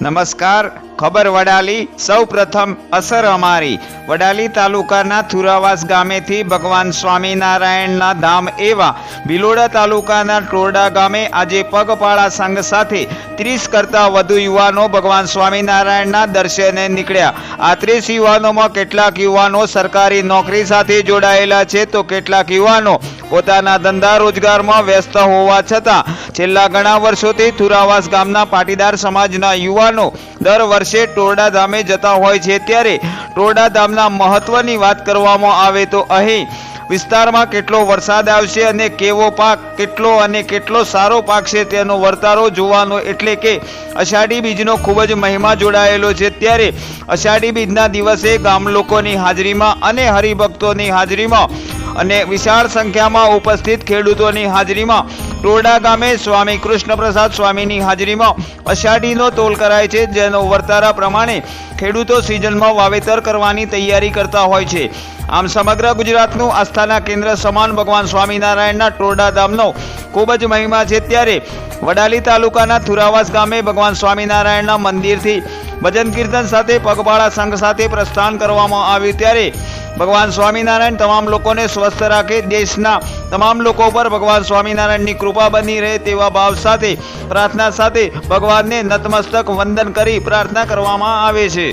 નમસ્કાર. ખબર વડાલી સૌ પ્રથમ અસર અમારી. વડાલી તાલુકાના થુરાવાસ ગામેથી ભગવાન સ્વામિનારાયણના ધામ એવા ભિલોડા તાલુકાના ટોરડા ગામે આજે પગપાળા સંઘ સાથે ત્રીસ કરતાં વધુ યુવાનો ભગવાન સ્વામિનારાયણના દર્શને નીકળ્યા. આ ત્રીસ યુવાનોમાં કેટલાક યુવાનો સરકારી નોકરી સાથે જોડાયેલા છે, તો કેટલાક યુવાનો પોતાના ધંધા રોજગારમાં વ્યસ્ત હોવા છતાં છેલ્લા ઘણા વર્ષોથી થુરાવાસ ગામના પાટીદાર સમાજના યુવાનો દર વર્ષે ટોરડા ધામે જતા હોય છે. ત્યારે ટોરડા ધામના મહત્વની વાત કરવામાં આવે તો અહીં વિસ્તારમાં કેટલો વરસાદ આવશે અને કેવો પાક, કેટલો અને કેટલો સારો પાક છે તેનો વર્તારો જોવાનો એટલે કે અષાઢી બીજનો ખૂબ જ મહિમા જોડાયેલો છે. ત્યારે અષાઢી બીજના દિવસે ગામ લોકોની હાજરીમાં અને હરિભક્તોની હાજરીમાં અને વિશાળ સંખ્યામાં ઉપસ્થિત ખેડૂતોની હાજરીમાં ટોરડા ગામે સ્વામી કૃષ્ણપ્રસાદ સ્વામીની હાજરીમાં અષાઢીનો તોલ કરાય છે, જેનો વર્તારા પ્રમાણે ખેડૂતો સિઝનમાં વાવેતર કરવાની તૈયારી કરતા હોય છે. આમ સમગ્ર ગુજરાતનું આસ્થાના કેન્દ્ર સમાન ભગવાન સ્વામિનારાયણના ટોરડા ધામનો ખૂબ જ મહિમા છે. ત્યારે વડાલી તાલુકાના થુરાવાસ ગામે ભગવાન સ્વામિનારાયણના મંદિરથી ભજન કીર્તન સાથે પગપાળા સંઘ સાથે પ્રસ્થાન કરવામાં આવ્યું. ત્યારે ભગવાન સ્વામિનારાયણ તમામ લોકોને સ્વસ્થ રાખે, દેશના તમામ લોકો પર ભગવાન સ્વામિનારાયણની કૃપા બની રહે તેવા ભાવ સાથે, પ્રાર્થના સાથે ભગવાનને નતમસ્તક વંદન કરી પ્રાર્થના કરવામાં આવે છે.